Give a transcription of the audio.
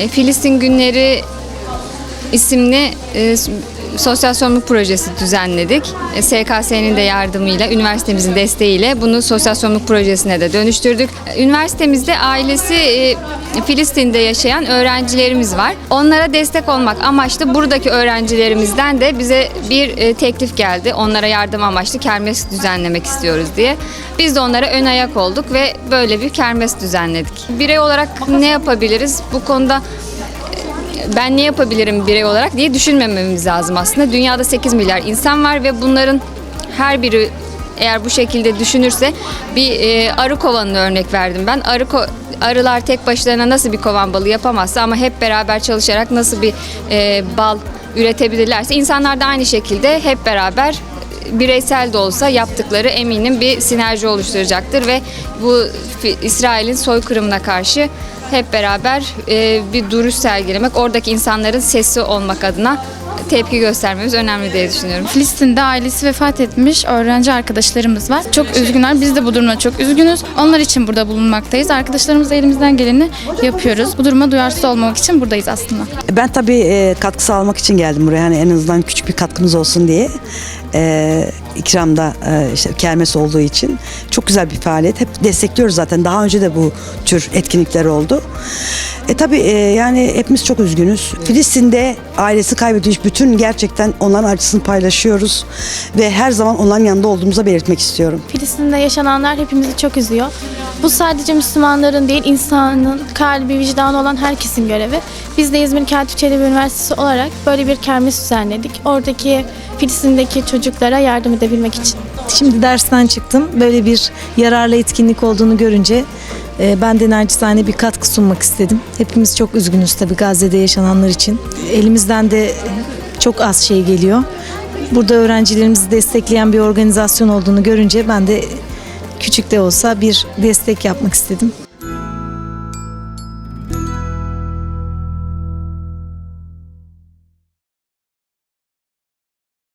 e, Filistin Günleri isimli e, sosyal sorumluluk projesi düzenledik. E, SKS'nin de yardımıyla, üniversitemizin desteğiyle bunu sosyal sorumluluk projesine de dönüştürdük. E, Üniversitemizde ailesi e, Filistin'de yaşayan öğrencilerimiz var. Onlara destek olmak amaçlı buradaki öğrencilerimizden de bize bir e, teklif geldi. Onlara yardım amaçlı kermes düzenlemek istiyoruz diye. Biz de onlara ön ayak olduk ve böyle bir kermes düzenledik. Birey olarak ne yapabiliriz? Bu konuda ben ne yapabilirim birey olarak diye düşünmememiz lazım aslında. Dünyada 8 milyar insan var ve bunların her biri eğer bu şekilde düşünürse bir e, arı kovanını örnek verdim ben. Arı ko- arılar tek başlarına nasıl bir kovan balı yapamazsa ama hep beraber çalışarak nasıl bir e, bal üretebilirlerse insanlar da aynı şekilde hep beraber bireysel de olsa yaptıkları eminim bir sinerji oluşturacaktır ve bu İsrail'in soykırımına karşı hep beraber e, bir duruş sergilemek, oradaki insanların sesi olmak adına tepki göstermemiz önemli diye düşünüyorum. Filistin'de ailesi vefat etmiş öğrenci arkadaşlarımız var. Çok üzgünler. Biz de bu durumda çok üzgünüz. Onlar için burada bulunmaktayız. Arkadaşlarımız da elimizden geleni yapıyoruz. Bu duruma duyarsız olmamak için buradayız aslında. Ben tabii e, katkı sağlamak için geldim buraya. Hani en azından küçük bir katkımız olsun diye. İkramda e, işte kermes olduğu için çok güzel bir faaliyet. Hep destekliyoruz zaten. Daha önce de bu tür etkinlikler oldu. E tabii e, yani hepimiz çok üzgünüz. Filistin'de ailesi kaybedilmiş bütün gerçekten onların acısını paylaşıyoruz ve her zaman onların yanında olduğumuza belirtmek istiyorum. Filistin'de yaşananlar hepimizi çok üzüyor. Bu sadece Müslümanların değil, insanın kalbi, vicdanı olan herkesin görevi. Biz de İzmir Katip Çelebi Üniversitesi olarak böyle bir kermes düzenledik. Oradaki Filistin'deki çocuklara yardım edebilmek için. Şimdi dersten çıktım. Böyle bir yararlı etkinlik olduğunu görünce e, ben de naçizane bir katkı sunmak istedim. Hepimiz çok üzgünüz tabii Gazze'de yaşananlar için. Elimizden de çok az şey geliyor. Burada öğrencilerimizi destekleyen bir organizasyon olduğunu görünce ben de küçük de olsa bir destek yapmak istedim.